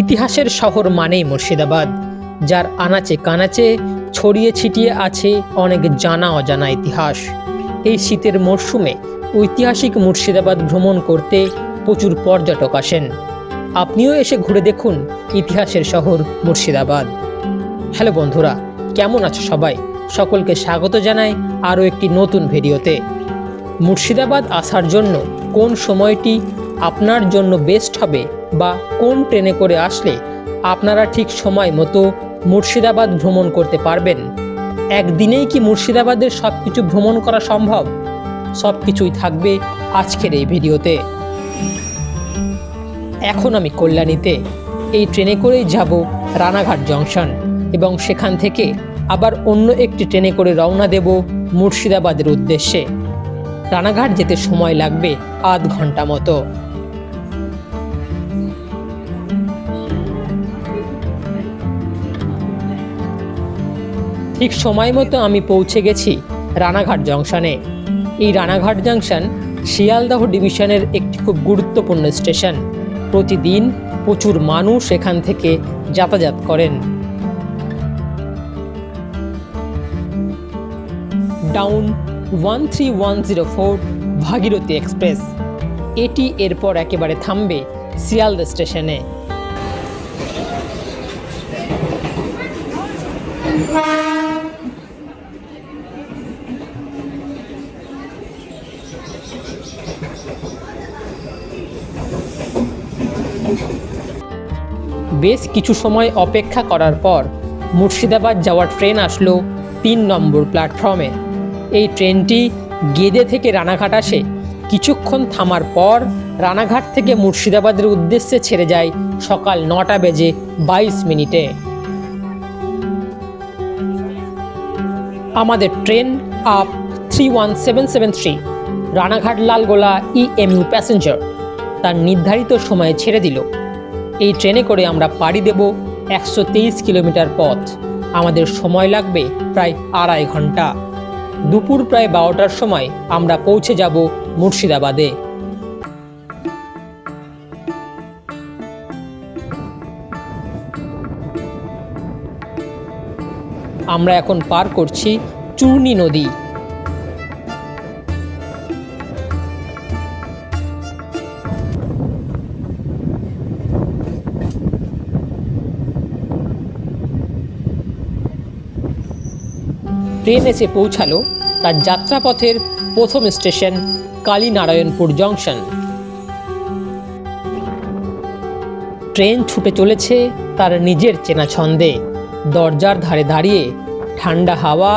ইতিহাসের শহর মানেই মুর্শিদাবাদ, যার আনাচে কানাচে ছড়িয়ে ছিটিয়ে আছে অনেক জানা অজানা ইতিহাস। এই শীতের মরশুমে ঐতিহাসিক মুর্শিদাবাদ ভ্রমণ করতে প্রচুর পর্যটক আসেন। আপনিও এসে ঘুরে দেখুন ইতিহাসের শহর মুর্শিদাবাদ। হ্যালো বন্ধুরা, কেমন আছো সবাই? সকলকে স্বাগত জানাই আরও একটি নতুন ভিডিওতে। মুর্শিদাবাদ আসার জন্য কোন সময়টি আপনার জন্য বেস্ট হবে বা কোন ট্রেনে করে আসলে আপনারা ঠিক সময় মতো মুর্শিদাবাদ ভ্রমণ করতে পারবেন? একদিনেই কি মুর্শিদাবাদের সব কিছু ভ্রমণ করা সম্ভব? সব কিছুই থাকবে আজকের এই ভিডিওতে। এখন আমি কল্যাণীতে, এই ট্রেনে করেই যাব রানাঘাট জংশন এবং সেখান থেকে আবার অন্য একটি ট্রেনে করে রওনা দেব মুর্শিদাবাদের উদ্দেশ্যে। রানাঘাট যেতে সময় লাগবে আধ ঘণ্টা মতো। ঠিক সময় মতো আমি পৌঁছে গেছি রানাঘাট জংশনে। এই রানাঘাট জংশন শিয়ালদহ ডিভিশনের একটি খুব গুরুত্বপূর্ণ স্টেশন। প্রতিদিন প্রচুর মানুষ এখান থেকে যাতায়াত করেন। Down one three one zero four Bhagirathi express. এটি এরপর একেবারে থামবে শিয়ালদা স্টেশনে। বেশ কিছু সময় অপেক্ষা করার পর মুর্শিদাবাদ যাওয়ার ট্রেন আসলো তিন নম্বর প্ল্যাটফর্মে। এই ট্রেনটি গেদে থেকে রানাঘাট আসে। কিছুক্ষণ থামার পর রানাঘাট থেকে মুর্শিদাবাদের উদ্দেশ্যে ছেড়ে যায় সকাল নটা বেজে বাইশ মিনিটে। আমাদের train up three one seven seven three. Ranaghat Lalgola EMU passenger তার নির্ধারিত সময়ে ছেড়ে দিল। এই ট্রেনে করে আমরা পাড়ি দেব একশো তেইশ কিলোমিটার পথ। আমাদের সময় লাগবে প্রায় আড়াই ঘণ্টা। দুপুর প্রায় বারোটার সময় আমরা পৌঁছে যাব মুর্শিদাবাদে। আমরা এখন পার করছি চূর্ণী নদী। ট্রেন এসে পৌঁছালো তার যাত্রাপথের প্রথম স্টেশন কালীনারায়ণপুর জংশন। ট্রেন ছুটে চলেছে তার নিজের চেনা ছন্দে। দরজার ধারে দাঁড়িয়ে ঠান্ডা হাওয়া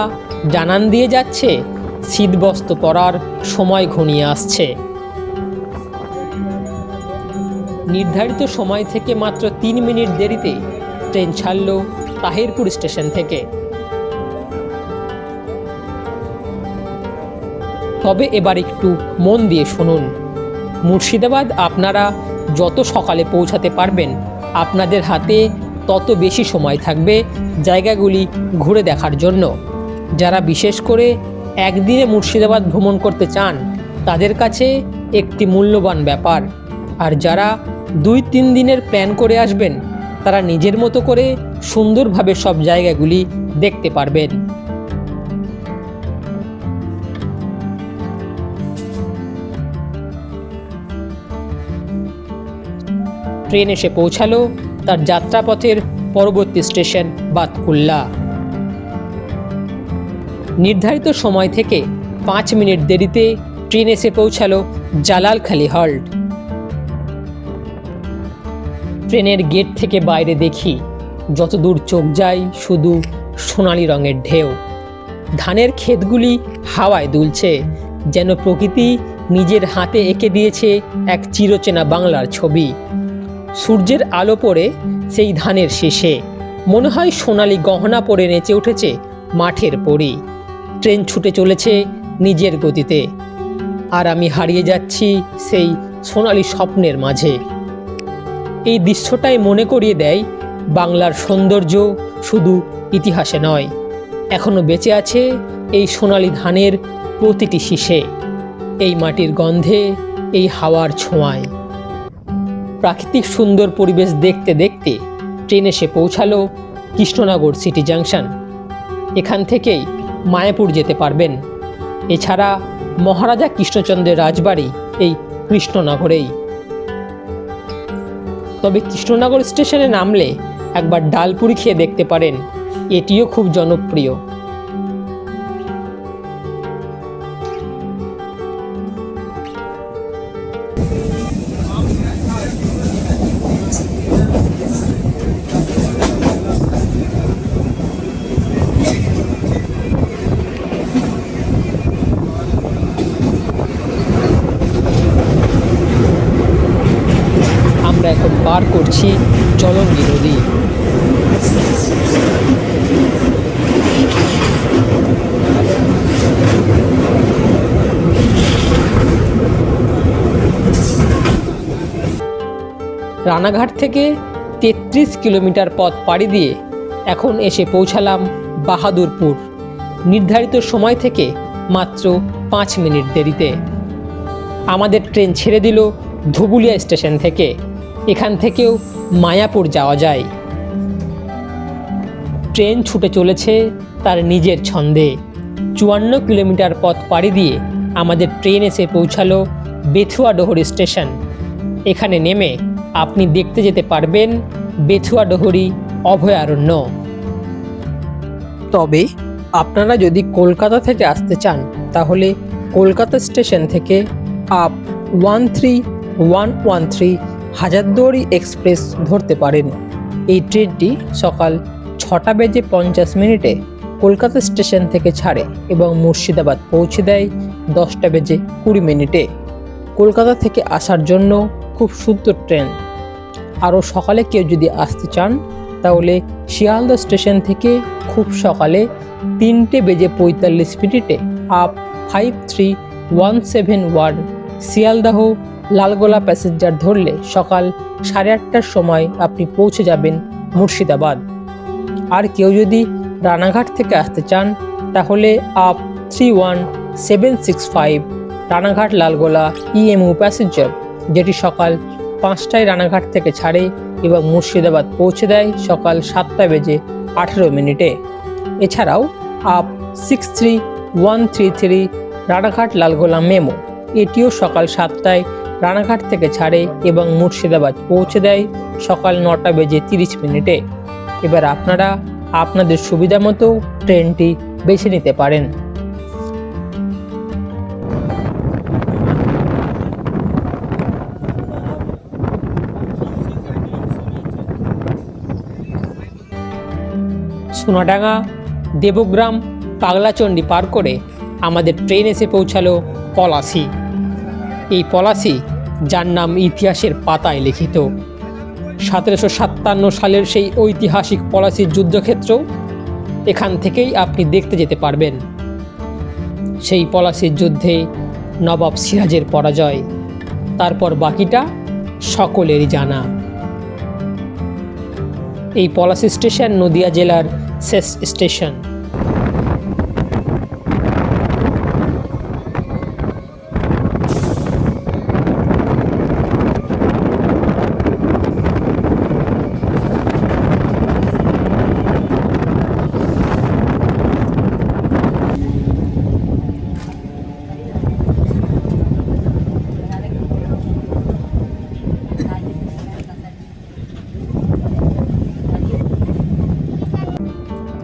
জানান দিয়ে যাচ্ছে, শীতবস্ত্র পরার সময় ঘনিয়ে আসছে। নির্ধারিত সময় থেকে মাত্র তিন মিনিট দেরিতে ট্রেন ছাড়ল তাহিরপুর স্টেশন থেকে। তবে এবার একটু মন দিয়ে শুনুন। মুর্শিদাবাদ আপনারা যত সকালে পৌঁছাতে পারবেন, আপনাদের হাতে তত বেশি সময় থাকবে জায়গাগুলি ঘুরে দেখার জন্য। যারা বিশেষ করে একদিনে মুর্শিদাবাদ ভ্রমণ করতে চান, তাদের কাছে একটি মূল্যবান ব্যাপার। আর যারা দুই তিন দিনের প্ল্যান করে আসবেন, তারা নিজের মতো করে সুন্দরভাবে সব জায়গাগুলি দেখতে পারবেন। ট্রেন এসে পৌঁছালো তার যাত্রাপথের পরবর্তী স্টেশন বাতকুল্লা। নির্ধারিত সময় থেকে পাঁচ মিনিট দেরিতে ট্রেন এসে পৌঁছালো জালালখালি হল্ট। ট্রেনের গেট থেকে বাইরে দেখি যতদূর চোখ যায় শুধু সোনালি রঙের ঢেউ। ধানের ক্ষেতগুলি হাওয়ায় দুলছে, যেন প্রকৃতি নিজের হাতে এঁকে দিয়েছে এক চিরচেনা বাংলার ছবি। সূর্যের আলো পড়ে সেই ধানের শেষে। মনে হয় সোনালি গহনা পরে নেচে উঠেছে মাঠের পরি। ট্রেন ছুটে চলেছে নিজের গতিতে। আর আমি হারিয়ে যাচ্ছি সেই সোনালি স্বপ্নের মাঝে। এই দৃশ্যটাই মনে করিয়ে দেয় বাংলার সৌন্দর্য শুধু ইতিহাসে নয়। এখনও বেঁচে আছে এই সোনালি ধানের প্রতিটি শীষে। এই মাটির গন্ধে, এই হাওয়ার ছোঁয়ায়। প্রাকৃতিক সুন্দর পরিবেশ দেখতে দেখতে ট্রেন এসে পৌঁছালো কৃষ্ণনগর সিটি জাংশন। এখান থেকেই মায়াপুর যেতে পারবেন। এছাড়া মহারাজা কৃষ্ণচন্দ্রের রাজবাড়ি এই কৃষ্ণনগরেই। তবে কৃষ্ণনগর স্টেশনে নামলে একবার ডালপুরি খেয়ে দেখতে পারেন। এটিও খুব জনপ্রিয়। পার করছি জলঙ্গি নদী রানাঘাট থেকে তেত্রিশ কিলোমিটার পথ পাড়ি দিয়ে এখন এসে পৌঁছালাম বাহাদুরপুর। নির্ধারিত সময় থেকে মাত্র পাঁচ মিনিট দেরিতে। আমাদের ট্রেন ছেড়ে দিল ধুবুলিয়া স্টেশন থেকে। এখান থেকেও মায়াপুর যাওয়া যায়। ট্রেন ছুটে চলেছে তার নিজের ছন্দে। চুয়ান্ন কিলোমিটার পথ পাড়ি দিয়ে আমাদের ট্রেন এসে পৌঁছালো বেথুয়াডোহরি স্টেশন। এখানে নেমে আপনি দেখতে যেতে পারবেন বেথুয়া বেথুয়াডোহরি অভয়ারণ্য। তবে আপনারা যদি কলকাতা থেকে আসতে চান, তাহলে কলকাতা স্টেশন থেকে up one three one one three Hazarduari express ধরতে পারেন। এই ট্রেনটি সকাল ছটা বেজে পঞ্চাশ মিনিটে কলকাতা স্টেশন থেকে ছাড়ে এবং মুর্শিদাবাদ পৌঁছে দেয় দশটা বেজে কুড়ি মিনিটে। কলকাতা থেকে আসার জন্য খুব সুন্দর ট্রেন। আরও সকালে কেউ যদি আসতে চান, তাহলে শিয়ালদা স্টেশন থেকে খুব সকালে তিনটে বেজে পঁয়তাল্লিশ মিনিটে up five three one seven one Sealdah Lalgola passenger ধরলে সকাল সাড়ে আটটার সময় আপনি পৌঁছে যাবেন মুর্শিদাবাদ। আর কেউ যদি রানাঘাট থেকে আসতে চান, তাহলে up three one seven six five Ranaghat Lalgola EMU passenger, যেটি সকাল পাঁচটায় রানাঘাট থেকে ছাড়ে এবং মুর্শিদাবাদ পৌঁছে দেয় সকাল সাতটা বেজে আঠেরো মিনিটে। এছাড়াও up six three one three three Ranaghat Lalgola MEMU, এটিও সকাল সাতটায় রানাঘাট থেকে ছাড়ে এবং মুর্শিদাবাদ পৌঁছে দেয় সকাল নটা বেজে তিরিশ মিনিটে। এবার আপনারা আপনাদের সুবিধা মতো ট্রেনটি বেছে নিতে পারেন। সোনাডাঙ্গা, দেবগ্রাম পাগলাচণ্ডী পার করে আমাদের ট্রেন এসে পৌঁছালো পলাশি। এই পলাশি যার নাম ইতিহাসের পাতায় লিখিত। সতেরোশো সাতান্ন সালের সেই ঐতিহাসিক পলাশির যুদ্ধক্ষেত্র এখান থেকেই আপনি দেখতে যেতে পারবেন। সেই পলাশির যুদ্ধে নবাব সিরাজের পরাজয়, তারপর বাকিটা সকলেরই জানা। এই পলাশি স্টেশন নদিয়া জেলার শেষ স্টেশন।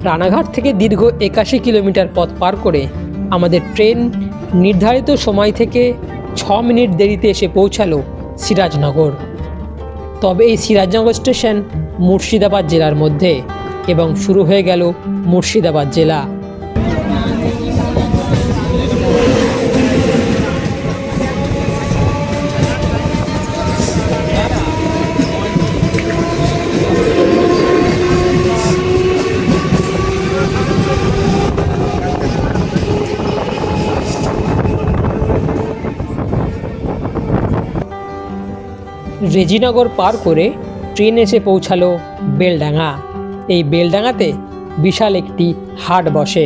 রানাঘাট থেকে দীর্ঘ একাশি কিলোমিটার পথ পার করে আমাদের ট্রেন নির্ধারিত সময় থেকে ছ মিনিট দেরিতে এসে পৌঁছালো সিরাজনগর। তবে এই সিরাজনগর স্টেশন মুর্শিদাবাদ জেলার মধ্যে এবং শুরু হয়ে গেল মুর্শিদাবাদ জেলা। রেজিনগর পার করে ট্রেন এসে পৌঁছালো বেলডাঙ্গা। এই বেলডাঙ্গাতে বিশাল একটি হাট বসে।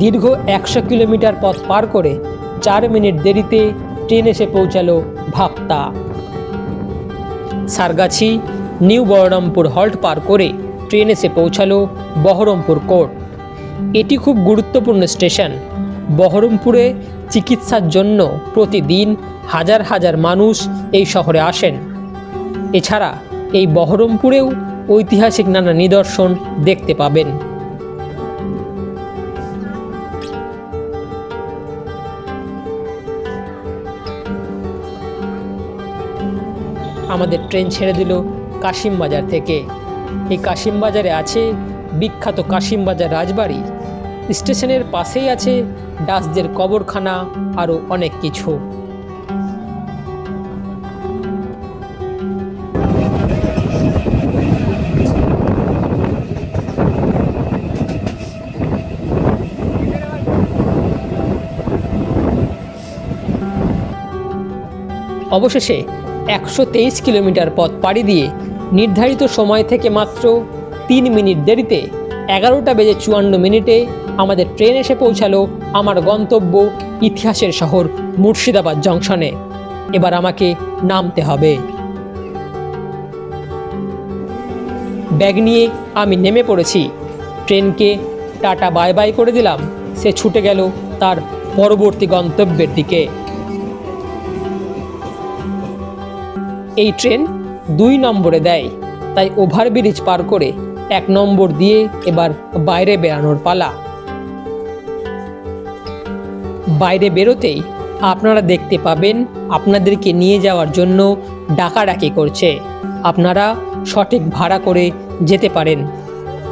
দীর্ঘ একশো কিলোমিটার পথ পার করে চার মিনিট দেরিতে ট্রেন এসে পৌঁছালো ভাপ্তা। সারগাছি, নিউ বহরমপুর হল্ট পার করে ট্রেন এসে পৌঁছালো বহরমপুর কোর্ট। এটি খুব গুরুত্বপূর্ণ স্টেশন। বহরমপুরে চিকিৎসার জন্য প্রতিদিন হাজার হাজার মানুষ এই শহরে আসেন। এছাড়া এই বহরমপুরেও ঐতিহাসিক নানা নিদর্শন দেখতে পাবেন। আমাদের ট্রেন ছেড়ে দিল কাশিম বাজার থেকে। এই কাশিম বাজারে আছে বিখ্যাত কাশিমবাজার রাজবাড়ি। স্টেশনের পাশেই আছে ডাসদের কবরখানা আরও অনেক কিছু। অবশেষে একশো তেইশ কিলোমিটার পথ পাড়ি দিয়ে নির্ধারিত সময় থেকে মাত্র তিন মিনিট দেরিতে, এগারোটা বেজে চুয়ান্ন মিনিটে আমাদের ট্রেন এসে পৌঁছালো আমার গন্তব্য ইতিহাসের শহর মুর্শিদাবাদ জংশনে। এবার আমাকে নামতে হবে। ব্যাগ নিয়ে আমি নেমে পড়েছি। ট্রেনকে টাটা বাই বাই করে দিলাম। সে ছুটে গেল তার পরবর্তী গন্তব্যের দিকে। এই ট্রেন দুই নম্বরে দেয়, তাই ওভারব্রিজ পার করে এক নম্বর দিয়ে এবার বাইরে বেরানোর পালা। বাইরে বেরোতেই আপনারা দেখতে পাবেন আপনাদেরকে নিয়ে যাওয়ার জন্য ডাকাডাকি করছে। আপনারা সঠিক ভাড়া করে যেতে পারেন।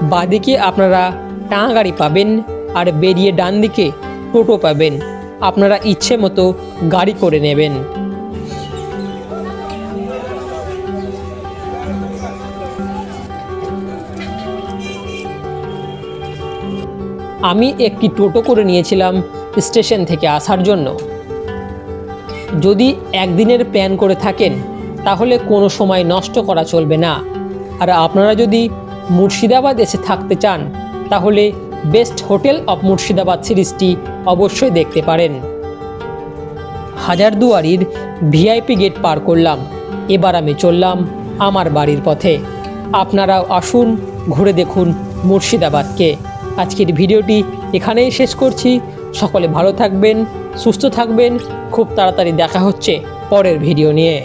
বাদিকে আপনারা টাঙা গাড়ি পাবেন আর বেরিয়ে ডান দিকে টোটো পাবেন। আপনারা ইচ্ছে মতো গাড়ি করে নেবেন। আমি একটি টোটো করে নিয়েছিলাম স্টেশন থেকে আসার জন্য। যদি একদিনের প্ল্যান করে থাকেন, তাহলে কোনো সময় নষ্ট করা চলবে না। আর আপনারা যদি মুর্শিদাবাদ এসে থাকতে চান, তাহলে বেস্ট হোটেল অফ মুর্শিদাবাদ সিরিজটি অবশ্যই দেখতে পারেন। হাজারদুয়ারির ভিআইপি গেট পার করলাম। এবার আমি চললাম আমার বাড়ির পথে। আপনারাও আসুন, ঘুরে দেখুন মুর্শিদাবাদকে। আজকের ভিডিওটি এখানেই শেষ করছি। সকলে ভালো থাকবেন, সুস্থ থাকবেন। খুব তাড়াতাড়ি দেখা হচ্ছে পরের ভিডিও নিয়ে।